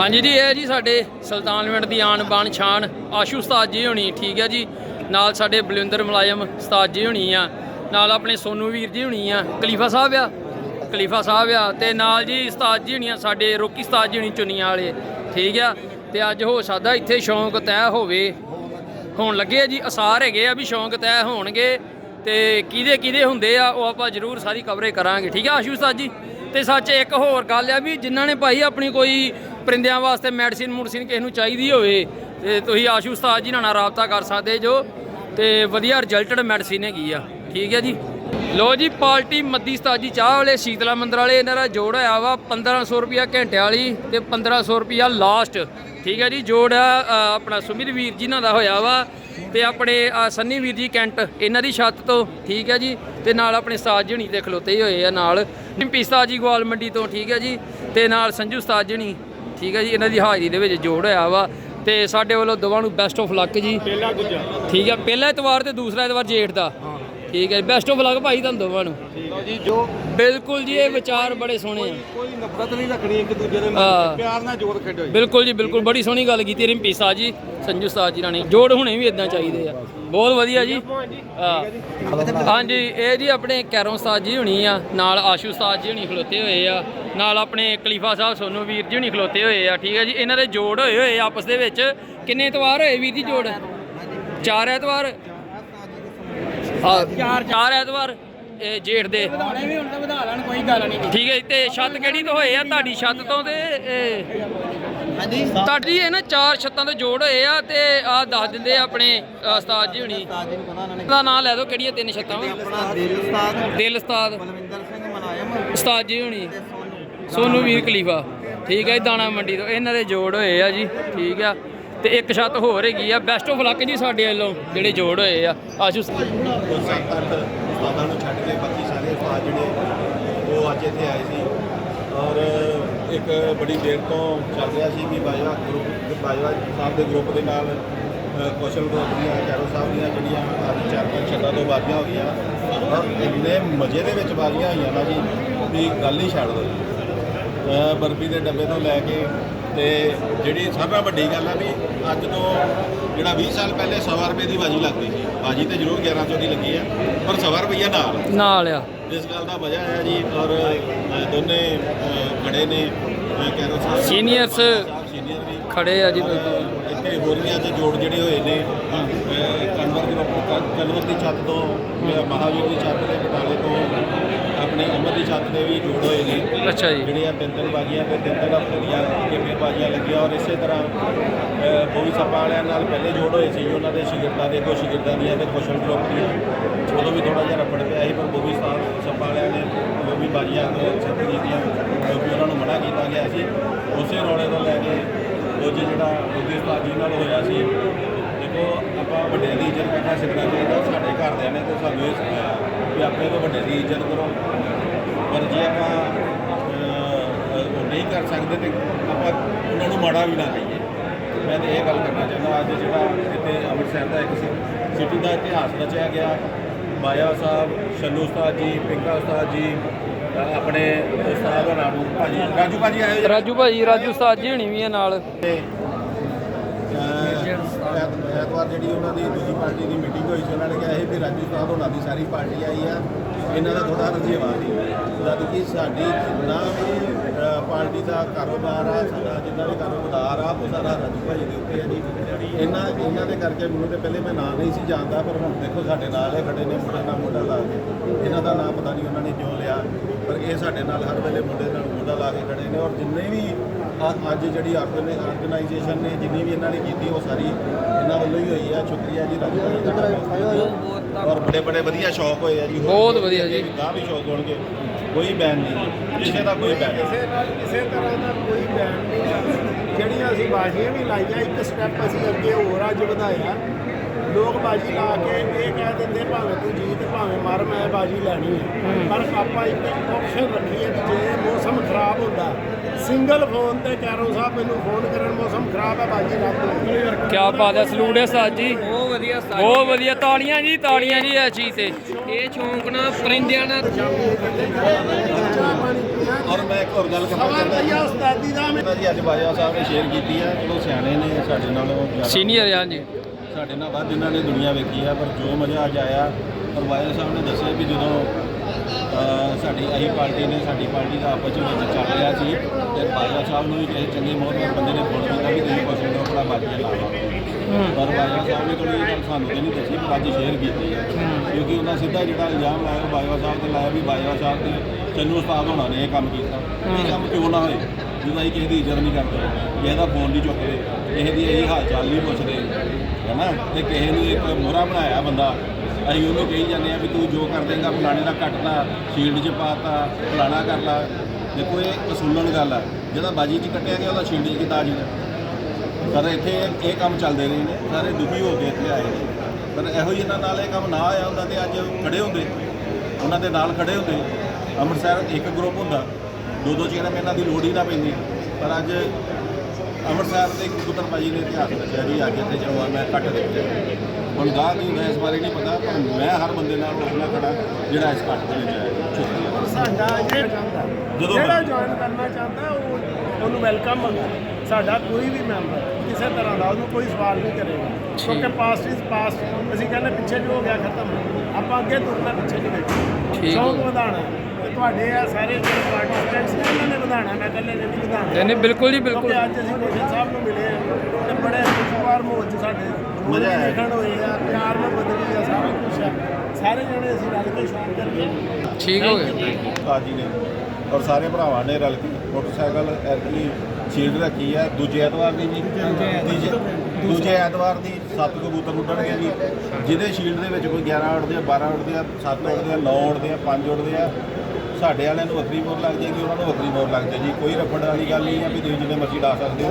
ਹਾਂਜੀ ਜੀ, ਇਹ ਜੀ ਸਾਡੇ ਸੁਲਤਾਨਵਿੰਡ ਦੀ ਆਣ ਬਾਣ ਸ਼ਾਨ ਆਸ਼ੂ ਉਸਤਾਦ ਜੀ ਹੋਣੀ, ਠੀਕ ਹੈ ਜੀ। ਨਾਲ ਸਾਡੇ ਬਲਵਿੰਦਰ ਮੁਲਾਇਮ ਉਸਤਾਦ ਜੀ ਹੋਣੀ ਆ। ਨਾਲ ਆਪਣੇ ਸੋਨੂ ਵੀਰ ਜੀ ਹੋਣੀ ਆ। ਕਲੀਫਾ ਸਾਹਿਬ ਆ। ਕਲੀਫਾ ਸਾਹਿਬ ਆ। ਤੇ ਨਾਲ ਜੀ ਉਸਤਾਦ ਜੀ ਹੋਣੀ ਆ, ਸਾਡੇ ਰੋਕੀ ਉਸਤਾਦ ਜੀ ਹੋਣੀ ਚੁੰਨੀਆਂ ਵਾਲੇ। ਠੀਕ ਆ। ਤੇ ਅੱਜ ਹੋ ਸਕਦਾ ਇੱਥੇ ਸ਼ੌਂਕ ਤੈਅ ਹੋਵੇ। ਹੋਣ ਲੱਗੇ ਆ ਜੀ, ਅਸਾਰ ਹੈਗੇ ਆ ਵੀ ਸ਼ੌਂਕ ਤੈਅ ਹੋਣਗੇ। ਤੇ ਕਿਹਦੇ ਕਿਹਦੇ ਹੁੰਦੇ ਆ, ਉਹ ਆਪਾਂ ਜ਼ਰੂਰ ਸਾਰੀ ਕਵਰੇਜ ਕਰਾਂਗੇ। ਠੀਕ ਆ ਆਸ਼ੂ ਉਸਤਾਦ ਜੀ? ਤੇ ਸੱਚ ਇੱਕ ਹੋਰ ਗੱਲ ਆ ਵੀ ਜਿਨ੍ਹਾਂ ਨੇ ਭਾਈ ਆਪਣੀ ਕੋਈ ਪਰਿੰਦਿਆਂ ਵਾਸਤੇ ਮੈਡੀਸਿਨ ਮੁਰਸਿਨ ਕਿਸੇ ਨੂੰ ਚਾਹੀਦੀ ਹੋਵੇ, ਤੇ ਤੁਸੀਂ ਆਸ਼ੂ ਉਸਤਾਦ ਜੀ ਨਾਲ ਰਾਬਤਾ ਕਰ ਸਕਦੇ ਜੋ, ਤੇ ਵਧੀਆ ਰਿਜ਼ਲਟਡ ਮੈਡੀਸਿਨ ਹੈਗੀ ਆ। ਠੀਕ ਹੈ ਜੀ? ਲੋ ਜੀ, ਪਾਲਟੀ ਮੱਦੀ ਸਤਾਜੀ ਚਾਹ ਵਾਲੇ ਸ਼ੀਤਲਾ ਮੰਦਰ ਵਾਲੇ, ਇਹਨਾਂ ਦਾ ਜੋੜ ਹੋਇਆ ਵਾ 1500 ਰੁਪਿਆ ਘੰਟੇ ਵਾਲੀ ਤੇ 1500 ਰੁਪਿਆ ਲਾਸਟ ਠੀਕ ਹੈ ਜੀ, ਜੋੜ ਆ ਆਪਣਾ ਸੁਮਿਤ ਵੀਰ ਜੀ ਨਾਲ ਦਾ ਹੋਇਆ ਵਾ ਤੇ ਆਪਣੇ ਸੰਨੀ ਵੀਰ ਜੀ ਕੈਂਟ, ਇਹਨਾਂ ਦੀ ਛੱਤ ਤੋਂ। ਠੀਕ ਹੈ ਜੀ, ਤੇ ਨਾਲ ਆਪਣੇ ਉਸਤਾਦ ਜਣੀ ਤੇ ਖਲੋਤੇ ਹੀ ਹੋਏ ਆ ਨਾਲ। ਡਿੰਪੀ ਉਸਤਾਦ ਜੀ ਗੋਲ ਮੰਡੀ ਤੋਂ, ਠੀਕ ਹੈ ਜੀ, ਤੇ ਨਾਲ ਸੰਜੂ ਉਸਤਾਦ ਜਣੀ ਠੀਕ ਹੈ ਜੀ ਇਹਨਾਂ ਦੀ ਹਾਜ਼ਰੀ ਦੇ ਵਿੱਚ ਜੋੜ ਹੋਇਆ ਵਾ ਤੇ ਸਾਡੇ ਵੱਲੋਂ ਦੋਵਾਂ ਨੂੰ ਬੈਸਟ ਆਫ ਲੱਕ ਜੀ। ਪਹਿਲਾ ਦੂਜਾ। ਠੀਕ ਹੈ ਪਹਿਲਾ ਐਤਵਾਰ ਤੇ ਦੂਸਰਾ ਐਤਵਾਰ ਜੇਠ ਦਾ। ਠੀਕ ਹੈ ਬੈਸਟ ਆਫ ਲੱਕ ਭਾਈ ਤੁਹਾਨੂੰ ਦੋਵਾਂ ਨੂੰ। ਲਓ ਜੀ ਜੋ ਬਿਲਕੁਲ ਜੀ ਇਹ ਵਿਚਾਰ ਬੜੇ ਸੋਹਣੇ ਆ। ਕੋਈ ਨਫ਼ਰਤ ਨਹੀਂ ਰੱਖਣੀ ਇੱਕ ਦੂਜੇ ਦੇ। ਨਾਲ ਪਿਆਰ ਨਾਲ ਜੋੜ ਖੇਡੋ ਜੀ। ਬਿਲਕੁਲ ਜੀ ਬਿਲਕੁਲ ਬੜੀ ਸੋਹਣੀ ਗੱਲ ਕੀਤੀ ਰਿੰਪੀ ਸਾਹਿਬ ਜੀ ਸੰਜੂ ਸਾਹਿਬ ਜੀ ਨੇ ਜੋੜ ਹੁਣੇ ਵੀ ਇਦਾਂ ਚਾਹੀਦੇ ਆ। ਬਹੁਤ ਵਧੀਆ ਜੀ। ਹਾਂ। ਹਾਂਜੀ ਇਹ ਜੀ ਆਪਣੇ ਕੈਰੋਂ ਉਸਤਾਦ ਜੀ ਹੁਣੀ ਆ ਨਾਲ ਆਸ਼ੂ ਉਸਤਾਦ ਜੀ ਹੁਣੀ ਖਲੋਤੇ ਹੋਏ ਆ ਨਾਲ ਆਪਣੇ ਖਲੀਫਾ ਸਾਹਿਬ ਸੋਨੂ ਵੀਰ ਜੀ ਹੁਣੀ ਖਲੋਤੇ ਹੋਏ ਆ ਠੀਕ ਹੈ ਜੀ। ਇਹਨਾਂ ਦੇ ਜੋੜ ਹੋਏ ਹੋਏ ਆ ਆਪਸ ਦੇ ਵਿੱਚ। ਕਿੰਨੇ ਐਤਵਾਰ ਹੋਏ ਵੀਰ ਜੀ ਜੋੜ? ਚਾਰ ਐਤਵਾਰ? ਹਾਂ ਚਾਰ ਚਾਰ ਐਤਵਾਰ। ਇਹ ਜੇਠ ਦੇ। ਵਧਾਣੇ ਵੀ ਹੁਣ ਤਾਂ ਵਧਾ ਲੈਣ ਕੋਈ ਗੱਲ ਨਹੀਂ ਠੀਕ ਹੈ ਤੇ ਛੱਤ ਕਿਹੜੀ ਤੋਂ ਹੋਏ ਆ? ਤੁਹਾਡੀ ਛੱਤ ਤੋਂ ਤੇ ਇਹ ਹਾਂਜੀ। ਤੁਹਾਡੀ ਇਹ ਨਾ ਚਾਰ ਛੱਤਾਂ ਦੇ ਜੋੜ ਹੋਏ ਆ ਤੇ ਆ ਦੱਸ ਦਿੰਦੇ ਆ ਆਪਣੇ ਅ, ਉਸਤਾਦ ਜੀ ਹੁਣੀ। ਉਸਤਾਦ ਜੀ ਨੂੰ ਪਤਾ ਉਹਨਾਂ ਨੇ। ਦਾ ਨਾਮ ਲੈ ਦਿਓ ਕਿਹੜੀਆਂ ਤਿੰਨ ਛੱਤਾਂ ਆਪਣਾ ਦਿਲ ਉਸਤਾਦ। ਦਿਲ ਉਸਤਾਦ। ਬਲਵਿੰਦਰ ਸਿੰਘ ਮਲਾਇਮ। ਉਸਤਾਦ ਜੀ ਹੁਣੀ। ਤੇ ਸੋਨੂ। ਸੋਨੂ ਵੀਰ ਖਲੀਫਾ। ਠੀਕ ਹੈ ਜੀ, ਦਾਣਾ ਮੰਡੀ ਤੋਂ। ਇਹਨਾਂ ਦੇ ਜੋੜ ਹੋਏ ਆ ਜੀ। ਠੀਕ ਆ। ਤੇ ਇੱਕ ਛੱਤ ਹੋਰ ਹੈਗੀ ਆ। ਬੈਸਟ ਆਫ ਲੱਕ ਜੀ ਸਾਡੇ ਵੱਲੋਂ ਜਿਹੜੇ ਜੋੜ ਹੋਏ ਆ। ਆਸ਼ੂ ਉਸਤਾਦਾਂ ਨੂੰ ਛੱਡ ਕੇ ਬਾਕੀ ਸਾਰੇ ਉਸਤਾਦ ਜਿਹੜੇ ਉਹ ਅੱਜ ਇੱਥੇ ਆਏ ਸੀ। ਔਰ ਇੱਕ ਬੜੀ ਦੇਰ ਤੋਂ ਚੱਲ ਰਿਹਾ ਸੀ ਕਿ ਬਾਜਵਾ ਗਰੁੱਪ ਬਾਜਵਾ ਸਾਹਿਬ ਦੇ ਗਰੁੱਪ ਦੇ ਨਾਲ ਕੌਸ਼ਲ ਗਰੁੱਪ ਦੀਆਂ ਕੈਰੋ ਸਾਹਿਬ ਦੀਆਂ ਜਿਹੜੀਆਂ ਅੱਜ ਚਾਰ ਪੰਜ ਛੱਡਾਂ ਤੋਂ ਬਾਜ਼ੀਆਂ ਹੋ ਗਈਆਂ। ਔਰ ਇੰਨੇ ਮਜ਼ੇ ਦੇ ਵਿੱਚ ਬਾਜ਼ੀਆਂ ਹੋਈਆਂ ਨਾ ਜੀ, ਵੀ ਗੱਲ ਹੀ ਛੱਡ ਦਿਓ ਬਰਫੀ ਦੇ ਡੱਬੇ ਤੋਂ ਲੈ ਕੇ ਤੇ ਜਿਹੜੀ ਸਾਰਿਆਂ ਨਾਲੋਂ ਵੱਡੀ ਗੱਲ ਆ ਵੀ ਅੱਜ ਤੋਂ ਜਿਹੜਾ 20 ਸਾਲ ਪਹਿਲੇ 100 ਰੁਪਏ ਦੀ ਬਾਜੀ ਲੱਗਦੀ ਸੀ ਬਾਜੀ ਤੇ ਜ਼ਰੂਰ 1100 ਦੀ ਲੱਗੀ ਆ ਪਰ 100 ਰੁਪਈਆ ਨਾਲ। ਨਾਲ ਆ। ਇਸ ਗੱਲ ਦਾ ਮਜ਼ਾ ਆਇਆ ਜੀ ਔਰ ਦੋਨੇ ਖੜੇ ਨੇ ਕੈਰੋ ਸਾਹਿਬ Seniors ਸੀਨੀਅਰ ਵੀ ਖੜੇ ਆ ਜੀ ਬਿਲਕੁਲ। ਇੱਥੇ ਹੋਰ ਵੀ ਅੱਜ ਜੋੜ ਜਿਹੜੇ ਹੋਏ ਨੇ ਕਨਵਰ ਗਰੁੱਪ ਕਨਵਰ ਦੀ ਛੱਤ ਤੋਂ ਮਹਾਵੀਰ ਦੀ ਛੱਤ ਦੇ ਬਟਾਲੇ ਤੋਂ ਆਪਣੇ ਅਮਰ ਦੀ ਛੱਤ ਦੇ ਵੀ ਜੋੜ ਹੋਏ ਨੇ। ਅੱਛਾ ਜੀ। ਜਿਹੜੀਆਂ ਤਿੰਨ ਤਿੰਨ ਬਾਜੀਆਂ ਤੇ ਤਿੰਨ ਤਿੰਨ ਆਪਣੇ ਦੀਆਂ ਕਿਵੇਂ ਬਾਜੀਆਂ ਲੱਗੀਆਂ ਔਰ ਇਸੇ ਤਰ੍ਹਾਂ ਬੋਵੀ ਸੱਪਾ ਵਾਲਿਆਂ ਨਾਲ ਪਹਿਲੇ ਜੋੜ ਹੋਏ ਸੀ ਉਹਨਾਂ ਦੇ ਸ਼ਾਗਿਰਦਾਂ ਦੇ ਕੁਝ ਸ਼ਾਗਿਰਦਾਂ ਦੀਆਂ ਤੇ ਕੁਸ਼ਲ ਗਰੁੱਪ ਦੀਆਂ ਉਦੋਂ ਵੀ ਥੋੜਾ ਜਿਹਾ ਰਫੜ ਪਿਆ ਸੀ ਪਰ ਬੋਵੀ ਸਾਹਿਬ ਸੱਪਾ ਵਾਲਿਆਂ ਨੇ ਉਹ ਵੀ ਬਾਜੀਆਂ ਛੱਤ ਕੀਤੀਆਂ ਕਿਉਂਕਿ ਉਹਨਾਂ ਨੂੰ ਮਨਾ ਕੀਤਾ ਗਿਆ ਸੀ ਉਸੇ ਰੌਲੇ ਤੋਂ ਲੈ ਕੇ ਉਹ ਜਿਹੜਾ ਬੋਵੀ ਸਾਹਿਬ ਜੀ ਨਾਲ ਹੋਇਆ ਸੀ। ਦੇਖੋ ਆਪਾਂ ਵੱਡਿਆਂ ਦੀ ਇੱਜ਼ਤ ਕਰਨਾ ਸਿੱਖਣਾ ਚਾਹੀਦਾ ਸਾਡੇ ਘਰਦਿਆਂ ਨੇ ਤੇ ਸਾਨੂੰ ਇਹ ਸਿਖਾਇਆ ਵੀ ਆਪਣੇ ਤੋਂ ਵੱਡੇ ਦੀ ਇੱਜ਼ਤ ਕਰੋ। ਪਰ ਜੇ ਆਪਾਂ ਉਹ ਨਹੀਂ ਕਰ ਸਕਦੇ ਤੇ ਆਪਾਂ ਉਹਨਾਂ ਨੂੰ ਮਾੜਾ ਵੀ ਨਾ ਕਹੀਏ। ਮੈਂ ਤਾਂ ਇਹ ਗੱਲ ਕਰਨਾ ਚਾਹੁੰਦਾ ਅੱਜ ਜਿਹੜਾ ਇੱਥੇ ਅੰਮ੍ਰਿਤਸਰ ਦਾ ਇੱਕ ਸਿਟੀ ਦਾ ਇਤਿਹਾਸ ਰਚਿਆ ਗਿਆ। ਮਾਇਆ ਸਾਹਿਬ ਸ਼ੰਨੂ ਉਸਤਾਦ ਜੀ ਪਿੰਕਾ ਉਸਤਾਦ ਜੀ ਆਪਣੇ ਉਸਤਾਦ ਦਾ ਨਾਮ ਭਾਜੀ ਰਾਜੂ ਭਾਜੀ ਆਏ ਰਾਜੂ ਭਾਜੀ ਰਾਜੂ ਉਸਤਾਦ ਜੀ ਹੁਣੀ ਵੀ ਨਾਲ। ਤੇ ਐਤਵਾਰ ਜਿਹੜੀ ਉਹਨਾਂ ਦੀ ਦੂਜੀ ਪਾਰਟੀ ਦੀ ਮੀਟਿੰਗ ਹੋਈ ਸੀ, ਉਹਨਾਂ ਨੇ ਕਿਹਾ ਇਹ ਵੀ ਰਾਜੂ ਸਾਹਿਬ ਹੋਣਾ ਦੀ ਸਾਰੀ ਪਾਰਟੀ ਆਈ ਆ, ਇਹਨਾਂ ਦਾ ਥੋੜਾ ਰਜੇਵਾ ਸੀ। ਜਦ ਕਿ ਸਾਡੀ ਜਿੰਨਾ ਵੀ ਪਾਰਟੀ ਦਾ ਕਾਰੋਬਾਰ ਆ, ਸਾਡਾ ਜਿੰਨਾ ਵੀ ਕਾਰੋਬਾਰ ਆ, ਉਹ ਸਾਰਾ ਰਾਜੂ ਭਾਈ ਦੇ ਉੱਤੇ ਆ ਜੀ। ਇਹਨਾਂ ਇਹਨਾਂ ਦੇ ਕਰਕੇ ਮੈਨੂੰ ਤੇ ਪਹਿਲੇ ਮੈਂ ਨਾਂ ਨਹੀਂ ਸੀ ਜਾਣਦਾ, ਪਰ ਹੁਣ ਦੇਖੋ ਸਾਡੇ ਨਾਲ ਇਹ ਖੜੇ ਨੇ, ਮੁੰਡੇ ਨਾਲ ਮੁੰਡਾ ਲਾ ਕੇ। ਇਹਨਾਂ ਦਾ ਨਾਂ ਪਤਾ ਨਹੀਂ ਉਹਨਾਂ ਨੇ ਕਿਉਂ ਲਿਆ, ਪਰ ਇਹ ਸਾਡੇ ਨਾਲ ਹਰ ਵੇਲੇ ਮੁੰਡੇ ਨਾਲ ਮੁੰਡਾ ਲਾ ਕੇ ਖੜੇ ਨੇ, ਔਰ ਜਿੰਨੇ ਵੀ ਅੱਜ ਜਿਹੜੀ ਆਰਗੇਨਾਈਜੇਸ਼ਨ ਨੇ ਜਿੰਨੀ ਵੀ ਇਹਨਾਂ ਨੇ ਕੀਤੀ ਉਹ ਸਾਰੀ ਇਹਨਾਂ ਵੱਲੋਂ ਹੀ ਹੋਈ ਆ। ਸ਼ੁਕਰੀਆ ਜੀ ਰਾਜੂ ਔਰ ਬੜੇ ਬੜੇ ਵਧੀਆ ਸ਼ੌਕ ਹੋਏ ਆ ਜੀ। ਬਹੁਤ ਵਧੀਆ ਜੀ। ਗਾਂ ਵੀ ਸ਼ੌਕ ਹੋਣਗੇ ਕੋਈ ਬੈਨ ਨਹੀਂ। ਕਿਸੇ ਦਾ ਕੋਈ ਬੈਨ ਨਹੀਂ। ਕਿਸੇ ਨਾਲ ਕਿਸੇ ਤਰ੍ਹਾਂ ਦਾ ਕੋਈ ਬੈਨ ਨਹੀਂ। ਜਿਹੜੀਆਂ ਅਸੀਂ ਬਾਜ਼ੀਆਂ ਵੀ ਲਾਈਆਂ ਇੱਕ ਸਟੈਪ ਅਸੀਂ ਅੱਗੇ ਹੋਰ ਅੱਜ ਵਧਾਇਆ। ਲੋਕ ਬਾਜੀ ਲਾ ਕੇ ਇਹ ਕਹਿ ਦਿੰਦੇ ਭਾਵੇਂ ਤੂੰ ਜੀਤ ਭਾਵੇਂ ਮਰ ਮੈਂ ਬਾਜੀ ਲੈਣੀ ਹੈ। ਪਰ ਆਪਾਂ ਇੱਕ ਆਪਸ਼ਨ ਰੱਖੀਏ ਕਿ ਜੇ ਮੌਸਮ ਖਰਾਬ ਹੁੰਦਾ ਸਿੰਗਲ ਫੋਨ ਤੇ ਕੈਰੋ ਸਾਹਿਬ ਮੈਨੂੰ ਫੋਨ ਕਰਨ ਮੌਸਮ ਖਰਾਬ ਹੈ ਬਾਜੀ ਰੱਖ ਕਿਆ ਬਾਤ ਹੈ ਸਲੂਟ ਹੈ ਉਸਤਾਦ ਜੀ। ਬਹੁਤ ਵਧੀਆ ਬਹੁਤ ਵਧੀਆ ਤਾੜੀਆਂ ਜੀ ਤਾੜੀਆਂ ਜੀ ਇਸ ਚੀਜ਼ ਤੇ। ਇਹ ਸ਼ੌਂਕ ਨਾ ਪਰਿੰਦਿਆਂ ਨਾਲ। ਔਰ ਮੈਂ ਇੱਕ ਹੋਰ ਗੱਲ ਕਰਨਾ ਚਾਹੁੰਦਾ ਰੁਪਈਆ ਉਸਤਾਦੀ ਦਾ ਮੈਂ ਅੱਜ ਬਾਜਵਾ ਸਾਹਿਬ ਨੇ ਸ਼ੇਅਰ ਕੀਤੀ ਹੈ ਚਲੋ ਸਿਆਣੇ ਨੇ ਸਾਡੇ ਨਾਲੋਂ ਸੀਨੀਅਰ ਆ ਜੀ। ਸਾਡੇ ਨਾਲ ਵੱਧ ਇਹਨਾਂ ਨੇ ਦੁਨੀਆ ਵੇਖੀ ਆ ਪਰ ਜੋ ਮਜ਼ਾ ਅੱਜ ਆਇਆ ਪਰ ਬਾਜਵਾ ਸਾਹਿਬ ਨੇ ਦੱਸਿਆ ਵੀ ਜਦੋਂ ਸਾਡੀ ਆਹੀ ਪਾਰਟੀ ਨੇ ਸਾਡੀ ਪਾਰਟੀ ਦਾ ਆਪਸ ਵਿੱਚ ਚੱਲ ਰਿਹਾ ਸੀ ਤੇ ਬਾਜਵਾ ਸਾਹਿਬ ਨੂੰ ਵੀ ਕਿਸੇ ਚੰਗੇ ਮੋਹਤਬਰ ਬੰਦੇ ਨੇ ਫੋਨ ਕੀਤਾ ਵੀ ਤੁਸੀਂ ਕੁਛ ਨੂੰ ਆਪਣਾ ਬਾਜੀਆ ਲਾ ਲਓ ਪਰ ਬਾਜਵਾ ਸਾਹਿਬ ਨੇ ਥੋੜੀ ਗੱਲ ਸਾਨੂੰ ਤੇ ਨਹੀਂ ਦੱਸੀ ਪਰ ਅੱਜ ਸ਼ੇਅਰ ਕੀਤੀ ਹੈ। ਕਿਉਂਕਿ ਉਹਨਾਂ ਸਿੱਧਾ ਜਿਹੜਾ ਇਲਜ਼ਾਮ ਲਾਇਆ ਬਾਜਵਾ ਸਾਹਿਬ ਤੇ ਲਾਇਆ ਵੀ ਬਾਜਵਾ ਸਾਹਿਬ ਤੇ ਚੰਨੂ ਉਸਤਾਦ ਹੋਣਾ ਨੇ ਇਹ ਕੰਮ ਕੀਤਾ। ਇਹ ਕੰਮ ਕਿਉਂ ਨਾ ਹੋਏ? ਜਦੋਂ ਅਸੀਂ ਕਿਸੇ ਦੀ ਇੱਜ਼ਤ ਨਹੀਂ ਕਰਦੇ ਕਿਸੇ ਦਾ ਫੋਨ ਨਹੀਂ ਚੁੱਕਦੇ ਕਿਸੇ ਦੀ ਇਹੀ ਹਾਲ ਚਾਲ ਨਹੀਂ ਪੁੱਛਦੇ ਹੈ ਨਾ? ਤੇ ਕਿਸੇ ਨੂੰ ਇੱਕ ਮੋਹਰਾ ਬਣਾਇਆ ਬੰਦਾ, ਅਸੀਂ ਉਹਨੂੰ ਕਹੀ ਜਾਂਦੇ ਆ ਵੀ ਤੂੰ ਜੋ ਕਰ ਦੇਂਗਾ, ਫਲਾਣੇ ਦਾ ਕੱਟਦਾ ਸ਼ੀਲਡ 'ਚ ਪਾਤਾ ਫਲਾਣਾ ਕਰ ਲਾ। ਦੇਖੋ ਇਹ ਅਸੂਲਣ ਗੱਲ ਆ ਜਿਹਦਾ ਬਾਜੀ 'ਚ ਕੱਟਿਆ ਗਿਆ, ਉਹਦਾ ਸ਼ੀਲਡ 'ਚ ਕਿੱਦਾਂ ਆ ਜੂਗਾ ਪਰ ਇੱਥੇ ਇਹ ਕੰਮ ਚੱਲਦੇ ਰਹੇ ਨੇ, ਸਾਰੇ ਦੁਖੀ ਹੋ ਕੇ ਇੱਥੇ ਆਏ ਨੇ। ਪਰ ਇਹੋ ਹੀ ਇਹਨਾਂ ਨਾਲ ਇਹ ਕੰਮ ਨਾ ਆਇਆ ਹੁੰਦਾ ਤੇ ਅੱਜ ਖੜੇ ਹੁੰਦੇ। ਉਹਨਾਂ ਦੇ ਨਾਲ ਖੜੇ ਹੁੰਦੇ। ਅੰਮ੍ਰਿਤਸਰ ਇੱਕ ਗਰੁੱਪ ਹੁੰਦਾ ਦੋ ਦੋ ਚਿਹਰੇ ਇਹਨਾਂ ਦੀ ਲੋੜ ਹੀ ਨਾ ਪੈਂਦੀ। ਪਰ ਅੱਜ ਅੰਮ੍ਰਿਤਸਰ ਦੇ ਇੱਕ ਪੁੱਤਰ ਭਾਜੀ ਨੇ ਇਤਿਹਾਸ ਦੱਸਿਆ ਜੀ ਅੱਜ ਇੱਥੇ ਜਦੋਂ ਮੈਂ ਕੱਟ ਦਿੱਤੇ ਹੁਣ ਗਾਹ ਕੀ ਹੁੰਦਾ ਇਸ ਬਾਰੇ ਨਹੀਂ ਪਤਾ ਪਰ ਮੈਂ ਹਰ ਬੰਦੇ ਨਾਲ ਨਾਲ ਖੜਾ ਜਿਹੜਾ ਇਸ ਕੱਟ ਦੇ ਵਿੱਚ ਆਇਆ। ਸਾਡਾ ਚਾਹੁੰਦਾ ਜਿਹੜਾ ਜੁਆਇਨ ਕਰਨਾ ਚਾਹੁੰਦਾ ਉਹ ਉਹਨੂੰ ਵੈਲਕਮ ਹੁੰਦਾ ਸਾਡਾ ਕੋਈ ਵੀ ਮੈਂਬਰ ਕਿਸੇ ਤਰ੍ਹਾਂ ਦਾ ਉਹਨੂੰ ਕੋਈ ਸਵਾਲ ਨਹੀਂ ਕਰੇਗਾ। ਕਿਉਂਕਿ ਪਾਸਟ ਇਜ਼ ਪਾਸਟ ਅਸੀਂ ਕਹਿੰਦੇ ਪਿੱਛੇ ਜੋ ਹੋ ਗਿਆ ਖਤਮ। ਆਪਾਂ ਅੱਗੇ ਤੁਰਨਾ ਪਿੱਛੇ ਨਹੀਂ ਠੀਕ। ਸ਼ੌਂਕ ਤੇ ਤੁਹਾਡੇ ਆ ਸਾਰੇ ਜਿਹੜੇ ਪਾਰਟਿਸਪੈਂਟਸ ਨੇ ਉਹਨਾਂ ਨੇ ਵਧਾਉਣਾ ਮੈਂ ਇਕੱਲੇ ਨੇ ਨਹੀਂ ਵਧਾਉਣਾ। ਨਹੀਂ ਨਹੀਂ ਬਿਲਕੁਲ ਜੀ ਬਿਲਕੁਲ। ਅੱਜ ਅਸੀਂ ਕੋਸ਼ਲ ਸਾਹਿਬ ਨੂੰ ਮਿਲੇ ਆ ਤੇ ਬੜੇ ਖੁਸ਼ਗਵਾਰ ਮਾਹੌਲ 'ਚ ਸਾਡੇ ਮਜ਼ਾ ਆਇਆ। ਦੇਖਣ ਹੋਏ ਆ ਪਿਆਰ ਨਾਲ ਬਦਲੀ ਆ ਸਾਰਾ ਕੁਝ ਆ। ਸਾਰੇ ਜਣੇ ਅਸੀਂ ਰਲ ਕੇ ਸ਼ੌਂਕ ਕਰੀਏ ਠੀਕ ਹੋ ਗਿਆ। ਉਸਤਾਦ ਜੀ ਨੇ ਔਰ ਸਾਰੇ ਭਰਾਵਾਂ ਨੇ ਰਲ ਕੇ ਮੋਟਰਸਾਈਕਲ ਐਰਕੀ ਸ਼ੀਲਡ ਰੱਖੀ ਹੈ ਦੂਜੇ ਐਤਵਾਰ ਦੀ ਜੀ। ਤੀਜੇ- ਦੂਜੇ ਐਤਵਾਰ ਦੀ ਸੱਤ ਕਬੂਤਰ ਉੱਡਣਗੇ ਜੀ। ਜਿਹਦੇ ਸ਼ੀਲਡ ਦੇ ਵਿੱਚ ਕੋਈ 11 ਉੱਡਦੇ ਆ 12 ਉੱਡਦੇ ਆ 7 ਉੱਡਦੇ ਆ 9 ਉੱਡਦੇ ਆ 5 ਉੱਡਦੇ ਆ। ਸਾਡੇ ਵਾਲਿਆਂ ਨੂੰ ਵੱਖਰੀ ਮੋਰ ਲੱਗ ਜਾਏਗੀ ਉਹਨਾਂ ਨੂੰ ਵੱਖਰੀ ਮੋਰ ਲੱਗ ਜਾਏ ਜੀ। ਕੋਈ ਰੱਖਣ ਵਾਲੀ ਗੱਲ ਨਹੀਂ ਆ ਵੀ ਤੁਸੀਂ ਜਿੰਨੇ ਮਰਜ਼ੀ ਡਾ ਸਕਦੇ ਹੋ।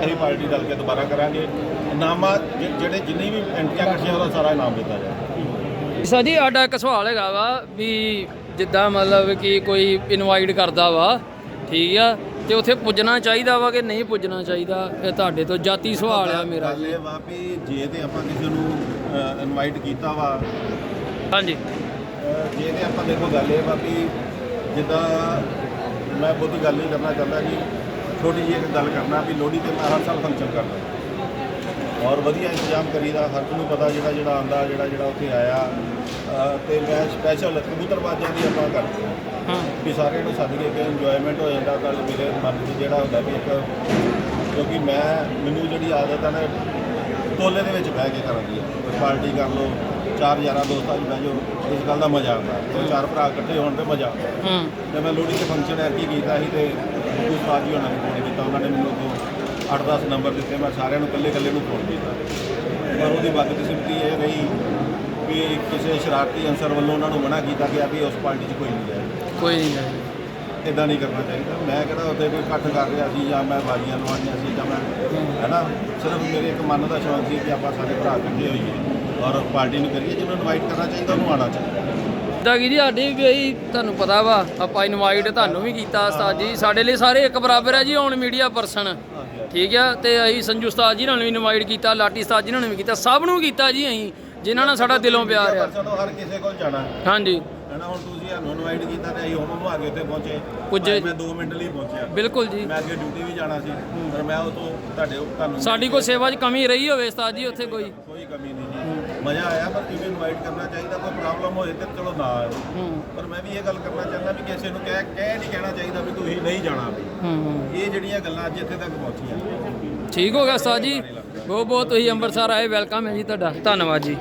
ਅਸੀਂ ਪਾਰਟੀ ਦਲ ਕੇ ਦੁਬਾਰਾ ਕਰਾਂਗੇ। ਨਾਮਾ ਜਿ- ਜਿਹੜੇ ਜਿੰਨੀ ਵੀ ਐਂਟਰੀਆਂ ਕੱਟੀਆਂ ਉਹਦਾ ਸਾਰਾ ਇਨਾਮ ਦਿੱਤਾ ਜਾਏ। ਸਰ ਜੀ ਸਾਡਾ ਇੱਕ ਸਵਾਲ ਹੈਗਾ ਵਾ ਵੀ ਜਿੱਦਾਂ ਮਤਲਬ ਕਿ ਕੋਈ ਇਨਵਾਈਟ ਕਰਦਾ ਵਾ ਠੀਕ ਆ ਤੇ ਉੱਥੇ ਪੁੱਜਣਾ ਚਾਹੀਦਾ ਵਾ ਕਿ ਨਹੀਂ ਪੁੱਜਣਾ ਚਾਹੀਦਾ ਇਹ ਤੁਹਾਡੇ ਤੋਂ ਜਾਤੀ ਸਵਾਲ ਆ ਮੇਰਾ ਗੱਲ ਇਹ ਵਾ ਵੀ ਜੇ ਤੇ ਆਪਾਂ ਕਿਸੇ ਨੂੰ ਇਨਵਾਈਟ ਕੀਤਾ ਵਾ ਹਾਂਜੀ। ਜੇ ਤੇ ਆਪਾਂ ਦੇਖੋ ਗੱਲ ਇਹ ਵਾ ਵੀ ਜਿੱਦਾਂ ਮੈਂ ਬਹੁਤੀ ਗੱਲ ਨਹੀਂ ਕਰਨਾ ਚਾਹੁੰਦਾ ਜੀ ਛੋਟੀ ਜਿਹੀ ਇੱਕ ਗੱਲ ਕਰਨਾ ਵੀ ਲੋਹੜੀ ਤੇ ਮੈਂ ਹਰ ਸਾਲ ਫੰਕਸ਼ਨ ਕਰਦਾ। ਔਰ ਵਧੀਆ ਇੰਤਜ਼ਾਮ ਕਰੀਦਾ ਹਰ ਨੂੰ ਪਤਾ ਜਿਹੜਾ ਜਿਹੜਾ ਆਂਦਾ ਜਿਹੜਾ ਜਿਹੜਾ ਉੱਥੇ ਆਇਆ। ਤੇ ਮੈਂ ਸਪੈਸ਼ਲ ਕਬੂਤਰਬਾਜ਼ਾਂ ਦੀ ਆਪਾਂ ਕਰਦੇ ਹਾਂ ਹਾਂ। ਵੀ ਸਾਰਿਆਂ ਨੂੰ ਸੱਦ ਕੇ ਕਿ ਇੰਜੋਇਮੈਂਟ ਹੋ ਜਾਂਦਾ ਗੱਲ ਮੇਰੇ ਮਨ 'ਚ ਜਿਹੜਾ ਹੁੰਦਾ ਵੀ ਇੱਕ ਕਿਉਂਕਿ ਮੈਂ ਮੈਨੂੰ ਜਿਹੜੀ ਆਦਤ ਹੈ ਨਾ ਟੋਲੇ ਦੇ ਵਿੱਚ ਬਹਿ ਕੇ ਕਰਨ ਦੀ ਕੋਈ ਪਾਰਟੀ ਕਰ ਲਓ ਚਾਰ ਯਾਰਾਂ ਦੋਸਤਾਂ 'ਚ ਬਹਿ ਜਾਓ ਇਸ ਗੱਲ ਦਾ ਮਜ਼ਾ ਆਉਂਦਾ। ਦੋ ਚਾਰ ਭਰਾ ਇਕੱਠੇ ਹੋਣ ਤੇ ਮਜ਼ਾ ਆਉਂਦਾ। ਹੂੰ। ਤੇ ਮੈਂ ਲੋਹੜੀ ਦੇ ਫੰਕਸ਼ਨ ਐਰਕੀ ਕੀਤਾ ਸੀ ਤੇ ਕੁਝ ਸਾਜੀ ਉਹਨਾਂ ਨੇ ਫੋਨ ਕੀਤਾ ਉਹਨਾਂ ਨੇ ਮੈਨੂੰ ਤੋਂ 8-10 ਨੰਬਰ ਦਿੱਤੇ ਮੈਂ ਸਾਰਿਆਂ ਨੂੰ ਇਕੱਲੇ-ਇਕੱਲੇ ਨੂੰ ਫੋਨ ਕੀਤਾ। ਪਰ ਉਹਦੀ ਬਦਕਿਸਮਤੀ ਇਹ ਰਹੀ ਵੀ ਕਿਸੇ ਸ਼ਰਾਰਤੀ ਅਨਸਰ ਵੱਲੋਂ ਉਹਨਾਂ ਨੂੰ ਮਨਾ ਕੀਤਾ ਗਿਆ ਵੀ ਉਸ ਪਾਰਟੀ 'ਚ ਕੋਈ ਨਹੀਂ ਜਾਏ ਕੋਈ ਨਹੀਂ ਜਾਏਗਾ। ਇਦਾਂ ਨਹੀਂ ਕਰਨਾ ਚਾਹੀਦਾ। ਮੈਂ ਕਿਹੜਾ ਉੱਥੇ ਕੋਈ ਇਕੱਠ ਕਰ ਰਿਹਾ ਸੀ ਜਾਂ ਮੈਂ ਬਾਜੀਆਂ ਲਵਾਉਣੀਆਂ ਸੀ ਜਾਂ ਮੈਂ ਹੈਨਾ? ਸਿਰਫ ਮੇਰੇ ਇੱਕ ਮਨ ਦਾ ਸ਼ੌਂਕ ਸੀ ਕਿ ਆਪਾਂ ਸਾਰੇ ਭਰਾ ਇਕੱਠੇ ਹੋਈਏ ਔਰ ਪਾਰਟੀ ਨੂੰ ਕਰੀਏ। ਜਿਹਨੂੰ ਇਨਵਾਈਟ ਕਰਨਾ ਚਾਹੀਦਾ ਉਹਨੂੰ ਆਉਣਾ ਚਾਹੀਦਾ। ਜਿੱਦਾਂ ਕਿ ਜੀ ਸਾਡੀ ਵੀ ਤੁਹਾਨੂੰ ਪਤਾ ਵਾ। ਆਪਾਂ ਇਨਵਾਈਟ ਤੁਹਾਨੂੰ ਵੀ ਕੀਤਾ ਉਸਤਾਦ ਜੀ। ਸਾਡੇ ਲਈ ਸਾਰੇ ਇੱਕ ਬਰਾਬਰ ਹੈ ਜੀ ਔਨ ਮੀਡੀਆ ਪਰਸਨ ਠੀਕ ਆ? ਤੇ ਅਸੀਂ ਸੰਜੂ ਉਸਤਾਦ ਜੀ ਨਾਲ ਵੀ ਇਨਵਾਈਟ ਕੀਤਾ ਲਾਟੀ ਉਸਤਾਦ ਜੀ ਨਾਲ ਵੀ ਕੀਤਾ ਸਭ ਨੂੰ ਕੀਤਾ ਜੀ ਅਸੀਂ। ਜਿਨ੍ਹਾਂ ਨਾਲ ਸਾਡਾ ਦਿਲੋਂ ਪਿਆਰ ਆ। ਚਲੋ ਹਰ ਕਿਸੇ ਕੋਲ ਜਾਣਾ। ਹਾਂਜੀ। ਹੈਨਾ ਹੁਣ ਤੁਸੀਂ ਸਾਨੂੰ ਇਨਵਾਈਟ ਕੀਤਾ ਤੇ ਅਸੀਂ ਹੁਣ ਆ ਕੇ ਉੱਥੇ ਪਹੁੰਚੇ। ਪੁੱਜੇ। ਮੈਂ 2 ਮਿੰਟ ਲਈ ਪਹੁੰਚਿਆ। ਬਿਲਕੁਲ ਜੀ। ਮੈਂ ਅੱਗੇ ਡਿਊਟੀ ਵੀ ਜਾਣਾ ਸੀ ਪਰ ਮੈਂ ਉਹ ਤੋਂ ਤੁਹਾਡੇ ਤੁਹਾਨੂੰ ਸਾਡੀ ਕੋਈ ਸੇਵਾ 'ਚ ਕਮੀ ਰਹੀ ਹੋਵੇ ਉਸਤਾਦ ਜੀ ਉੱਥੇ ਕੋਈ। ਕੋਈ ਕਮੀ ਨਹੀਂ ਜੀ। ਮਜ਼ਾ ਆਇਆ ਪਰ ਕਿਵੇਂ ਇਨਵਾਈਟ ਕਰਨਾ ਚਾਹੀਦਾ ਕੋਈ ਪ੍ਰੋਬਲਮ ਹੋਏ ਤੇ ਚਲੋ ਨਾ ਆਇਓ। ਹੂੰ। ਪਰ ਮੈਂ ਵੀ ਇਹ ਗੱਲ ਕਰਨਾ ਚਾਹੁੰਦਾ ਵੀ ਕਿਸੇ ਨੂੰ ਕਹਿ ਕਹਿ ਨਹੀਂ ਕਹਿਣਾ ਚਾਹੀਦਾ ਵੀ ਤੁਸੀਂ ਨਹੀਂ ਜਾਣਾ। ਵੀ ਹੂੰ ਹੂੰ। ਇਹ ਜਿਹੜੀਆਂ ਗੱਲਾਂ ਅੱਜ ਇੱਥੇ ਤੱਕ ਪਹੁੰਚੀਆਂ। ਠੀਕ ਹੋ ਗਿਆ ਉਸਤਾਦ ਜੀ। ਬਹੁਤ ਬਹੁਤ ਤੁਸੀਂ ਅੰਮ੍ਰਿਤਸਰ ਆਏ ਵੈਲਕਮ ਹੈ ਜੀ ਤੁਹਾਡਾ। ਧੰਨਵਾਦ ਜੀ।